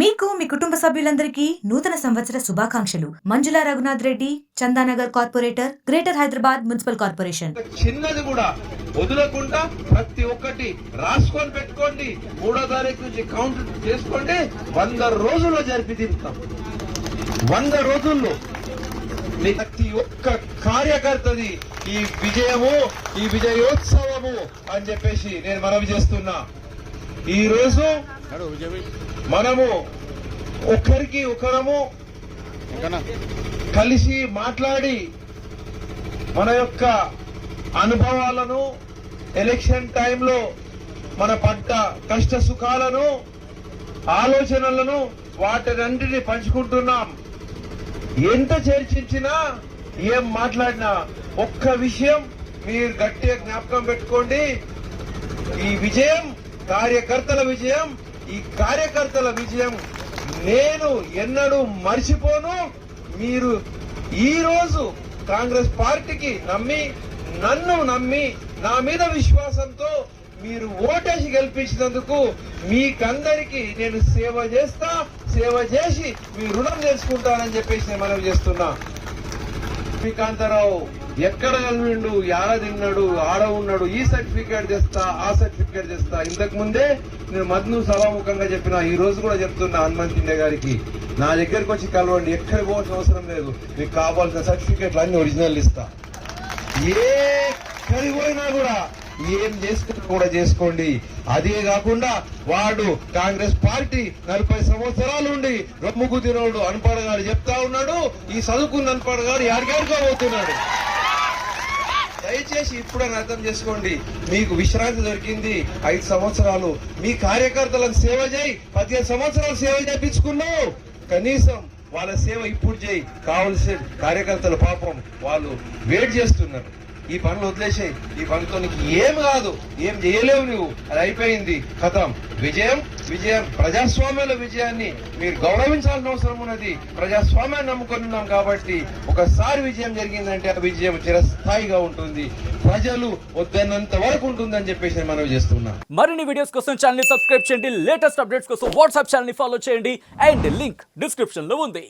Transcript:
మీకు మీ కుటుంబ సభ్యులందరికీ నూతన సంవత్సర శుభాకాంక్షలు. Manjula Raghunath Reddy Chandanagar corporator greater Hyderabad municipal corporation. చిన్నది కూడా వదలకుండా ప్రతి ఒక్కటి రాసుకొని పెట్టుకోండి. మూడో తారీఖు నుంచి కౌంట్ చేసుకోండి వంద రోజుల్లో జరిపి తీరుతాం. వంద రోజుల్లో మీ ప్రతి ఒక్క కార్యకర్తది ఈ విజయము ఈ విజయోత్సవము అని చెప్పేసి నేను మనవి చేస్తున్నా. ఈ రోజు మనము ఒకరికి ఒకరము కలిసి మాట్లాడి మన యొక్క అనుభవాలను ఎలక్షన్ టైంలో మన పడ్డ కష్ట సుఖాలను ఆలోచనలను వాటినన్నిటిని పంచుకుంటున్నాం. ఎంత చర్చించినా ఏం మాట్లాడినా ఒక్క విషయం మీరు గట్టిగా జ్ఞాపకం పెట్టుకోండి. ఈ విజయం కార్యకర్తల విజయం ఈ కార్యకర్తల విజయం నేను ఎన్నడూ మర్చిపోను. మీరు ఈ రోజు కాంగ్రెస్ పార్టీకి నమ్మి నన్ను నమ్మి నా మీద విశ్వాసంతో మీరు ఓటేసి గెలిపించినందుకు మీకందరికి నేను సేవ చేస్తా సేవ చేసి మీ రుణం తెలుసుకుంటానని చెప్పేసి నేను మనవి చేస్తున్నా. శ్రీకాంతారావు ఎక్కడ కలివిండు యాడ తిన్నాడు ఆడ ఉన్నాడు ఈ సర్టిఫికేట్ తెస్తా ఆ సర్టిఫికేట్ తెస్తా. ఇంతకు ముందే నేను మద్ను సభాముఖంగా చెప్పిన ఈ రోజు కూడా చెప్తున్నా హనుమంతిండే గారికి. నా దగ్గరికి వచ్చి కలవండి ఎక్కడికి పోవాల్సిన అవసరం లేదు. మీకు కావాల్సిన సర్టిఫికేట్లు అన్ని ఒరిజినల్ ఇస్తా. ఏ ఎక్కడికి పోయినా కూడా ఏం చేసుకున్నా కూడా చేసుకోండి. అదే కాకుండా వాడు కాంగ్రెస్ పార్టీ నలభై సంవత్సరాలు ఉండి రొమ్ముకు తినోడు గారు చెప్తా ఉన్నాడు ఈ చదువుకున్న అనపడగాడు యాడికాడికో పోతున్నాడు దయచేసి ఇప్పుడని అర్థం చేసుకోండి. మీకు విశ్రాంతి దొరికింది ఐదు సంవత్సరాలు. మీ కార్యకర్తలకు సేవ చేయి పదిహేను సంవత్సరాలు సేవ చేయించుకున్నావు. కనీసం వాళ్ళ సేవ ఇప్పుడు చేయి. కావలసిన కార్యకర్తల పాపం వాళ్ళు వెయిట్ చేస్తున్నారు. ఈ పనులు వదిలేసాయి. ఈ పనితో నీకు ఏం కాదు ఏం చేయలేవు నువ్వు. అది అయిపోయింది. కథం. విజయం విజయం. ప్రజాస్వామ్యంలో విజయాన్ని మీరు గౌరవించాల్సిన అవసరం ఉన్నది. ప్రజాస్వామ్యాన్ని నమ్ముకొని ఉన్నాం కాబట్టి ఒకసారి విజయం జరిగిందంటే ఆ విజయం చిరస్థాయిగా ఉంటుంది. ప్రజలు వద్దన్నంత వరకు ఉంటుందని చెప్పేసి మనం చేస్తున్నాం. మరిన్ని వీడియోస్ కోసం ఛానల్ సబ్స్క్రైబ్ చేయండి. లేటెస్ట్ అప్డేట్స్ కోసం వాట్సాప్ ఛానల్ ఫాలో చేయండి. అండ్ లింక్ డిస్క్రిప్షన్లో ఉంది.